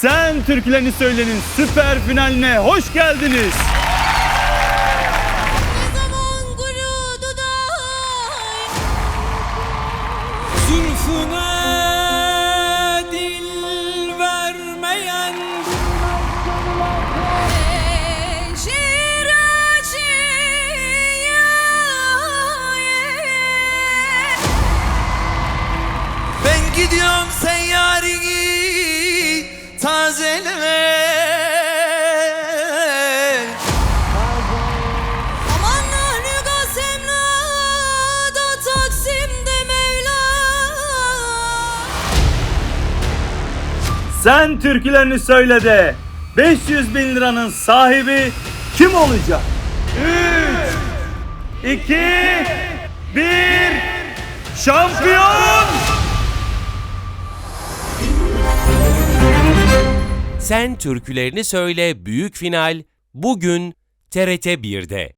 Sen Türkülerini Söylenin süper finaline hoş geldiniz. Zülfüne dil vermeyen Ben gidiyorum Aman Taksim'de Mevla Sen Türkülerini Söyle de 500 bin liranın sahibi kim olacak? 3 2 1 Şampiyon! Sen Türkülerini Söyle Büyük Final bugün TRT 1'de.